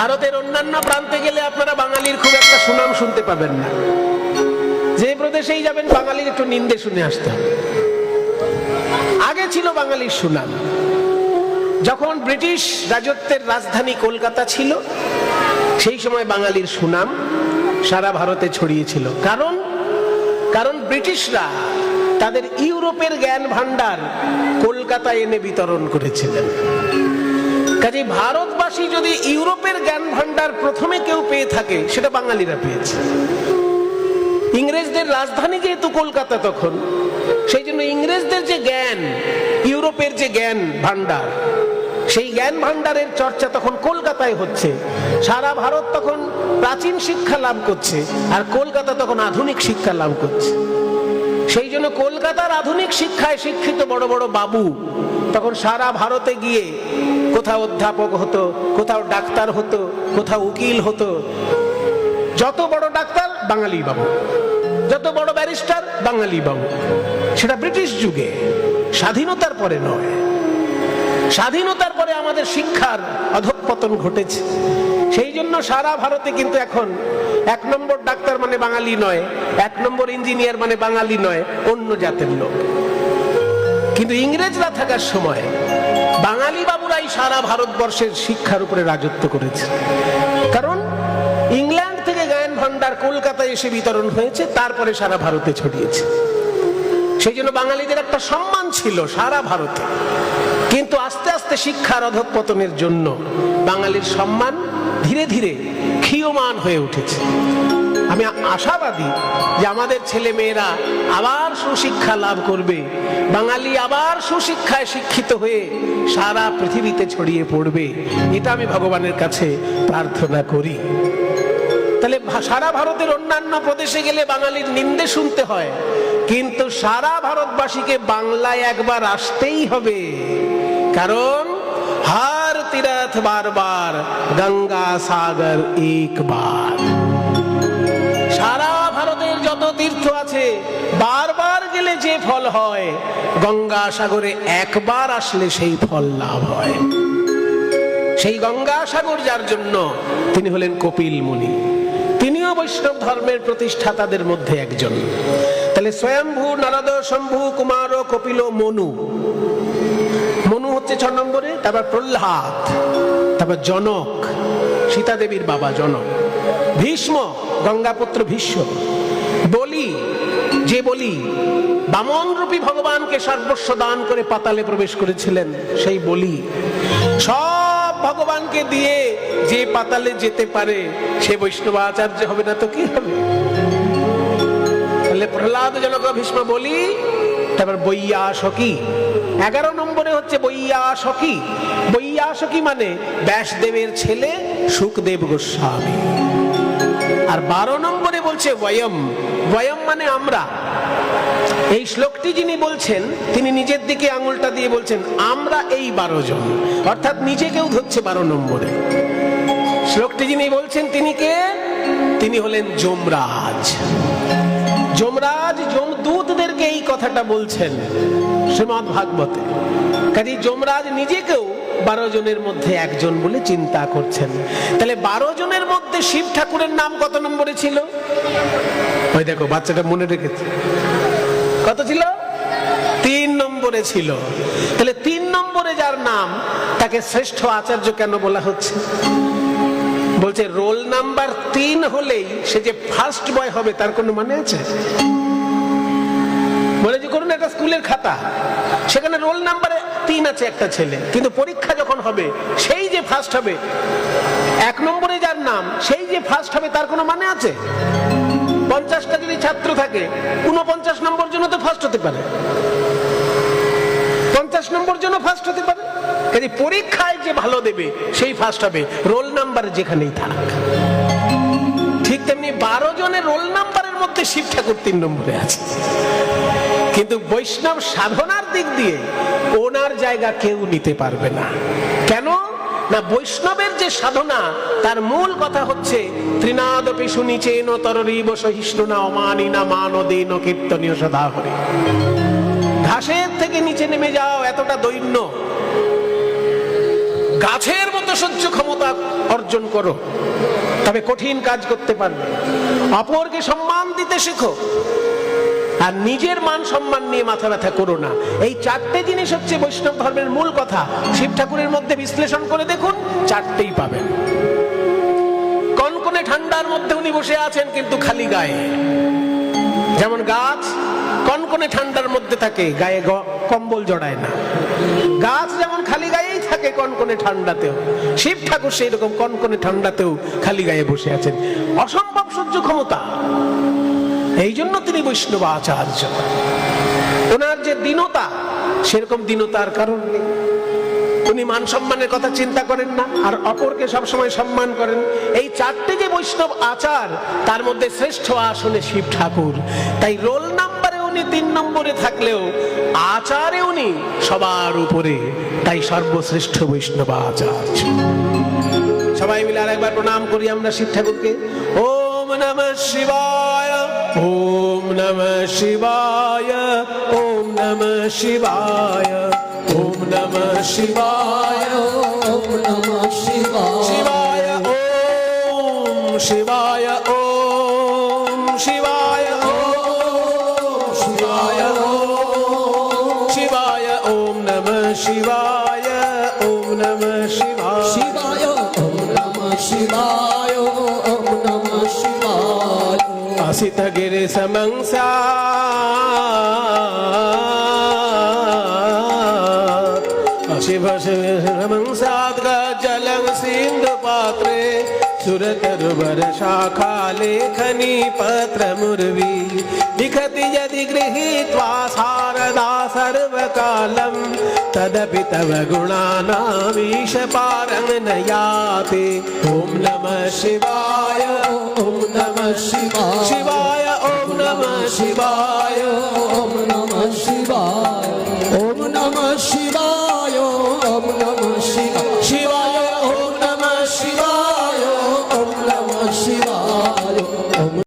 ভারতের অন্যান্য প্রান্তে গেলে আপনারা বাঙালির খুব একটা সুনাম শুনতে পাবেন না। যে প্রদেশেই যাবেন, বাঙালির একটু নিন্দে শুনে আসতে আগে ছিল বাঙালির সুনাম। যখন ব্রিটিশ রাজত্বের রাজধানী কলকাতা ছিল, সেই সময় বাঙালির সুনাম সারা ভারতে ছড়িয়েছিল কারণ কারণ ব্রিটিশরা তাদের ইউরোপের জ্ঞান ভান্ডার কলকাতায় এনে বিতরণ করেছিলেন। কাজে ভারতবাসী যদি ইউরোপের জ্ঞান ভান্ডার প্রথমে কেউ পেয়ে থাকে, সেটা বাঙালিরা পেয়েছে। ইংরেজদের রাজধানী যেহেতু কলকাতা তখন, সেই জন্য ইংরেজদের যে জ্ঞান, ইউরোপের যে জ্ঞান ভান্ডার সেই জ্ঞান ভান্ডারের চর্চা তখন কলকাতায় হচ্ছে। সারা ভারত তখন প্রাচীন শিক্ষা লাভ করছে, আর কলকাতা তখন আধুনিক শিক্ষা লাভ করছে। সেই জন্য কলকাতার আধুনিক শিক্ষায় শিক্ষিত বড় বড় বাবু তখন সারা ভারতে গিয়ে কোথাও অধ্যাপক হতো, কোথাও ডাক্তার হতো, কোথাও উকিল হতো। যত বড় ডাক্তার, বাঙালি বাবু। যত বড় ব্যারিস্টার, বাঙালি বাবু। সেটা ব্রিটিশ যুগে। স্বাধীনতার পরে নয়। স্বাধীনতার পরে আমাদের শিক্ষার অধঃপতন ঘটেছে। সেই জন্য সারা ভারতে কিন্তু এখন এক নম্বর ডাক্তার মানে বাঙালি নয়, এক নম্বর ইঞ্জিনিয়ার মানে বাঙালি নয়, অন্য জাতের লোক। কিন্তু ইংরেজরা থাকার সময় বাঙালি বাবুরাই সারা ভারতবর্ষের শিক্ষার উপরে রাজত্ব করেছে। কারণ ইংল্যান্ড থেকে জ্ঞান ভান্ডার কলকাতায় এসে বিতরণ হয়েছে, তারপরে সারা ভারতে ছড়িয়েছে। সেই জন্য বাঙালিদের একটা সম্মান ছিল সারা ভারতে। কিন্তু আস্তে আস্তে শিক্ষার অধঃপতনের জন্য বাঙালির সম্মান ধীরে ধীরে ক্ষীয়মান হয়ে উঠেছে। আমি আশাবাদী যে আমাদের ছেলে মেয়েরা আবার সুশিক্ষা লাভ করবে। বাঙালি আবার সুশিক্ষায় শিক্ষিত হয়ে সারা পৃথিবীতে ছড়িয়ে পড়বে। এটা আমি ভগবানের কাছে প্রার্থনা করি। তাহলে সারা ভারতের অন্যান্য প্রদেশে গেলে বাঙালির নিন্দে শুনতে হয়। কিন্তু সারা ভারতবাসীকে বাংলায় একবার আসতেই হবে। কারণ হার তীরথ বারবার, গঙ্গা সাগর একবার তীর্থ আছে। বারবার গেলে যে ফল হয়, গঙ্গা সাগরে একবার আসলে সেই ফল লাভ হয়। সেই গঙ্গা সাগর যার জন্য তিনি হলেন কপিল মুনি। তিনিও বৈষ্ণব ধর্মের প্রতিষ্ঠাতাদের মধ্যে একজন। তাহলে স্বয়ম্ভু, নারদ, শম্ভু, কুমার ও কপিল, মনু। মনু হচ্ছে ছ নম্বরে, তারপর প্রহ্লাদ, তারপর জনক সীতা দেবীর বাবা জনক। ভীষ্ম, গঙ্গাপুত্র ভীষ্ম। বলি, যে বলি বামন রূপী ভগবানকে সর্বস্ব দান করে পাতালে প্রবেশ করেছিলেন, সেই বলি, সব ভগবানকে দিয়ে যে পাতালে যেতে পারে, সে বৈষ্ণব আচার্য হবে না তো কি হবে? তাহলে প্রহ্লাদ জনক ভীষ্ম বলি, তারপর বৈয়াসকি, এগারো নম্বরে হচ্ছে বৈয়াসকি। বৈয়াসকি মানে ব্যাসদেবের ছেলে সুখদেব গোস্বামী। আর বারো নম্বরে বলছে বয়ম বয়ম মানে আমরা। এই শ্লোকটি যিনি বলছেন, তিনি নিজের দিকে আঙুলটা দিয়ে বলছেন, আমরা এই বারো জন। অর্থাৎ নিজেকেও ধরছে বারো নম্বরে। শ্লোকটি যিনি বলছেন, তিনি কে? তিনি হলেন যমরাজ। যমরাজ, যমদূতদেরকে এই কথাটা বলছেন শ্রীমদ ভাগবতে কাজে যমরাজ নিজেকেও বারো জনের মধ্যে একজন বলে চিন্তা করছেন। তাহলে বারো জনের মধ্যে শিব ঠাকুরের নাম কত নম্বরে ছিল? ওই দেখো, বাচ্চাটা মনে রেখেছে। কত ছিল? তিন নম্বরে ছিল। তাহলে তিন নম্বরে যার নাম, তাকে শ্রেষ্ঠ আচার্য কেন বলা হচ্ছে? বলছে, রোল নাম্বার তিন হলেই সে যে ফার্স্ট বয় হবে, তার কোনো মানে আছে? বলে যে, করুন একটা স্কুলের খাতা। সেখানে রোল নাম্বারে তিন আছে একটা ছেলে। কিন্তু পরীক্ষা যখন হবে, সেই যে ফার্স্ট হবে, এক নম্বরে যার নাম, সেই যে ফার্স্ট হবে, তার কোনো মানে আছে? পঞ্চাশটা যদি ছাত্র থাকে উনপঞ্চাশ নম্বর জন্য তো ফার্স্ট হতে পারে। পঞ্চাশ নম্বর জন্য ফার্স্ট হতে পারে। কাজে পরীক্ষায় যে ভালো দেবে, সেই ফার্স্ট হবে। রোল নাম্বার যেখানেই থাক। ঠিক তেমনি বারো জনের রোল নাম্বারের মধ্যে শিব ঠাকুর তিন নম্বরে আছে। কিন্তু বৈষ্ণব সাধনার দিক দিয়ে ওনার জায়গা কেউ নিতে পারবে না। কেন? না, বৈষ্ণবের যে সাধনা, তার মূল কথা হচ্ছে, ত্রিনাদপি শুনিচেন তররিব সহিষ্ণু না অমানি না মানদেন কীর্তনীয় সদা হরে। ঘাসের থেকে নিচে নেমে যাও, এতটা দৈন্য। গাছের মতো সহ্য ক্ষমতা অর্জন করো, তবে কঠিন কাজ করতে পারবে অপরকে সম্মান দিতে শেখো আর নিজের মান সম্মান নিয়ে মাথা ব্যথা করো না। এই চারটে জিনিস হচ্ছে বৈষ্ণব ধর্মের মূল কথা। শিব ঠাকুরের মধ্যে বিশ্লেষণ করে দেখুন, চারটেই পাবেন। কনকনে ঠান্ডার মধ্যে উনি বসে আছেন কিন্তু খালি গায়ে? যেমন গাছ কনকনে ঠান্ডার মধ্যে থাকে? গায়ে কম্বল জড়ায় না। গাছ যেমন খালি গায়েই থাকে কনকনে ঠান্ডাতেও, শিব ঠাকুর সেই রকম কনকনে ঠান্ডাতেও খালি গায়ে বসে আছেন। অসম্ভব সহ্য ক্ষমতা। এই জন্য তিনি বৈষ্ণব আচার্য। ওনার যে দীনতা, সেরকম দীনতার কারণ নেই। উনি মান সম্মানের কথা চিন্তা করেন না, আর অপরকে সবসময় সম্মান করেন। এই চারটে যে বৈষ্ণব আচার, তার মধ্যে শ্রেষ্ঠ আসনে শিব ঠাকুর। তাই রোল নাম্বারে উনি তিন নম্বরে থাকলেও আচারে উনি সবার উপরে। তাই সর্বশ্রেষ্ঠ বৈষ্ণব আচার্য। সবাই মিলে আর একবার প্রণাম করি আমরা শিব ঠাকুরকে। ওম নমঃ শিবায় ওম নমঃ শিবায় ওম নমঃ শিবায় ওম নমঃ শিবায় ওম নমঃ শিবায় শিবায় ওম শিবায় ওম শিবায় ওম শিবায় ওম শিবায় ওম নমঃ শিবায় ওম নমঃ শিবায় শিবায় ওম নমঃ শিবায় శాసితగిరి సమంసా శివ శివ సమంసాద్గా జలం సింధు పాత్రే सुरतरुवर शाखा लेखनी पत्र मुरवी। लिखति यदि गृहीत्वा शारदा सर्वकालं तदपि तव गुणानामीश पारं न याते ॐ नमः शिवाय। ॐ नमः शिवाय। शिवाय ॐ नमः शिवाय। ॐ